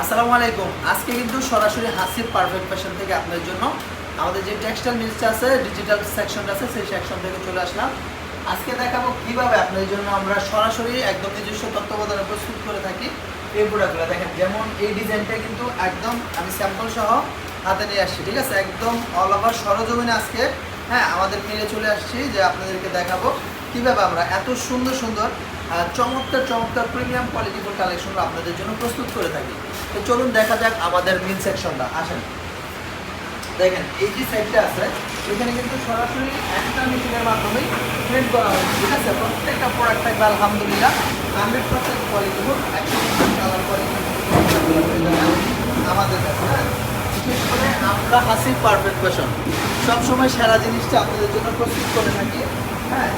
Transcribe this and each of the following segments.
আসসালামু আলাইকুম। আজকে কিন্তু সরাসরি হাসির পারফেক্ট ফ্যাশন থেকে আপনাদের জন্য আমাদের যে টেক্সটাইল মিলসটা আছে ডিজিটাল সেকশনটা আছে, সেই সেকশন থেকে চলে আসলাম। আজকে দেখাবো কীভাবে আপনাদের জন্য আমরা সরাসরি একদম নিজস্ব তত্ত্বাবধানে প্রস্তুত করে থাকি এই প্রোডাক্টগুলো দেখেন, যেমন এই ডিজাইনটা কিন্তু একদম আমি স্যাম্পল সহ হাতে নিয়ে আসছি, ঠিক আছে? একদম অল ওভার সরজমিনে আজকে হ্যাঁ আমাদের মিলে চলে আসছি যে আপনাদেরকে দেখাবো। কীভাবে আমরা এত সুন্দর সুন্দর চমৎকার চমৎকার প্রিমিয়াম কোয়ালিটিফুল কালেকশনগুলো আপনাদের জন্য প্রস্তুত করে থাকি। তো চলুন দেখা যাক আমাদের মিল সেকশনটা আসেন। দেখেন, এই যে সাইডটা আছে, এখানে কিন্তু সরাসরি একটা মেশিনের মাধ্যমেই প্রিন্ট করা হয়েছে, ঠিক আছে? প্রত্যেকটা প্রোডাক্ট থাকবে, আলহামদুলিল্লাহ। হান্ড্রেড পার্সেন্ট কোয়ালিটিফুল একশো কালার কোয়ালিটি আমাদের কাছে হ্যাঁ? আমরা হাসি পারফেক্ট ফ্যাশন সবসময় সেরা জিনিসটা আপনাদের জন্য প্রস্তুত করে থাকি হ্যাঁ?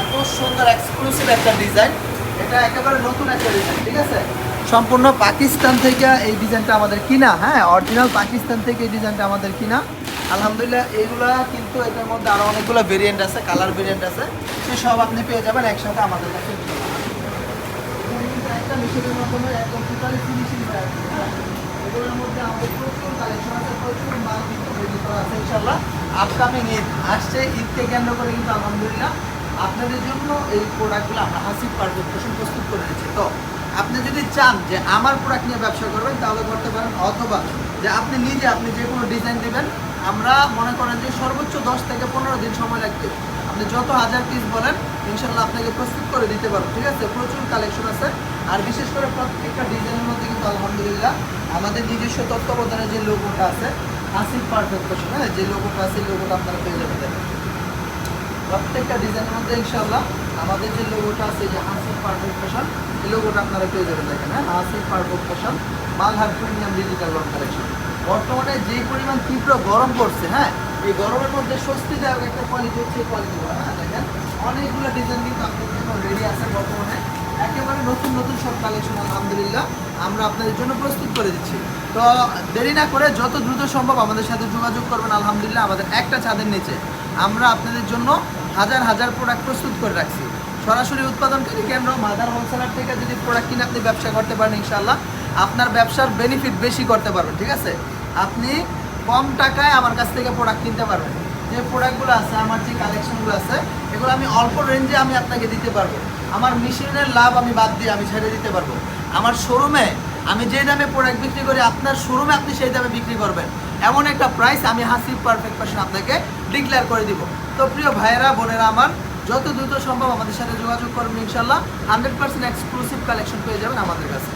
এত সুন্দর এক্সক্লুসিভ একটা ডিজাইন এটা একেবারে নতুন একটা ডিজাইন ঠিক আছে? সম্পূর্ণ পাকিস্তান থেকে এই ডিজাইনটা আমাদের কিনা হ্যাঁ? অরিজিনাল পাকিস্তান থেকে এই ডিজাইনটা আমাদের কিনা। আলহামদুলিল্লাহ, এইগুলা কিন্তু এটার মধ্যে আরও অনেকগুলো ভেরিয়েন্ট আছে কালার ভেরিয়েন্ট আছে। সে সব আপনি পেয়ে যাবেন, একসাথে আমাদের কাছে একটা মেশিনের মাধ্যমে একদম টোটালি ফিনিশিং হয়ে হ্যাঁ? এগুলোর মধ্যে আমাদের প্রচুর কালেকশন প্রচুর মাল কিন্তু রেডি করা আছে ইনশাল্লাহ আপকামিং ঈদ আসছে, ঈদকে কেন্দ্র করে কিন্তু আলহামদুলিল্লাহ আপনাদের জন্য এই প্রোডাক্টগুলো আমরা হাসি পারফেকশন প্রস্তুত করে দিচ্ছি তো আপনি যদি চান যে আমার প্রোডাক্ট নিয়ে ব্যবসা করবেন, তাহলে করতে পারেন। অথবা যে আপনি নিজে, আপনি যে কোনো ডিজাইন দেবেন, আমরা মনে করেন যে সর্বোচ্চ দশ থেকে পনেরো দিন সময় লাগবে। আপনি যত হাজার পিস বলেন, ইনশাল্লাহ আপনাকে প্রস্তুত করে দিতে পারব, ঠিক আছে? প্রচুর কালেকশন আছে। আর বিশেষ করে প্রত্যেকটা ডিজাইনের মধ্যে কিন্তু আলহামদুলিল্লাহ আমাদের নিজস্ব তত্ত্বাবধানের যে লোগোটা আছে আসিফ পারফেক্ট হ্যাঁ? যে লোগোটা আছে লোগোটা আপনারা পেয়ে যাবেন। প্রত্যেকটা ডিজাইনের মধ্যে ইনশাল্লাহ আমাদের যে লোগোটা আছে, যে হাসিফ পারফেক্ট ফ্যাশন এই লোগোটা আপনারা পেয়ে যাবেন দেখেন হ্যাঁ? Hasif perfect fashion Malhar premium digital long collection বর্তমানে যে পরিমাণ তীব্র গরম পড়ছে হ্যাঁ? এই গরমের মধ্যে স্বস্তিদায়ক একটা কোয়ালিটি হচ্ছে এই কোয়ালিটিগুলো হ্যাঁ? দেখেন, অনেকগুলো ডিজাইন কিন্তু আপনাদের রেডি আছে বর্তমানে। একেবারে নতুন নতুন সব কালেকশন আলহামদুলিল্লাহ। আমরা আপনাদের জন্য প্রস্তুত করে দিচ্ছি। তো দেরি না করে যত দ্রুত সম্ভব আমাদের সাথে যোগাযোগ করবেন, আলহামদুলিল্লাহ, আমাদের একটা ছাদের নিচে। আমরা আপনাদের জন্য হাজার হাজার প্রোডাক্ট প্রস্তুত করে রাখছি। সরাসরি উৎপাদনকারী কেন্দ্র মাদার হোলসেলার থেকে যদি প্রোডাক্ট কিনে আপনি ব্যবসা করতে পারেন ইনশাল্লাহ আপনার ব্যবসার বেনিফিট বেশি করতে পারবেন, ঠিক আছে? আপনি কম টাকায় আমার কাছ থেকে প্রোডাক্ট কিনতে পারবেন। যে প্রোডাক্টগুলো আছে, আমার যে কালেকশনগুলো আছে, এগুলো আমি অল্প রেঞ্জে আমি আপনাকে দিতে পারব। আমার মেশিনের লাভ আমি বাদ দিয়ে আমি ছেড়ে দিতে পারব। আমার শোরুমে আমি যে দামে প্রোডাক্ট বিক্রি করি, আপনার শোরুমে আপনি সেই দামে বিক্রি করবেন। এমন একটা প্রাইস আমি হাসি পারফেক্ট পার্সেন্ট আপনাকে ডিক্লেয়ার করে দিব। তো প্রিয় ভাইয়েরা, বোনেরা আমার, যত দ্রুত সম্ভব আমাদের সাথে যোগাযোগ করবেন ইনশাল্লাহ। হান্ড্রেড পার্সেন্ট এক্সক্লুসিভ কালেকশন পেয়ে যাবেন আমাদের কাছে।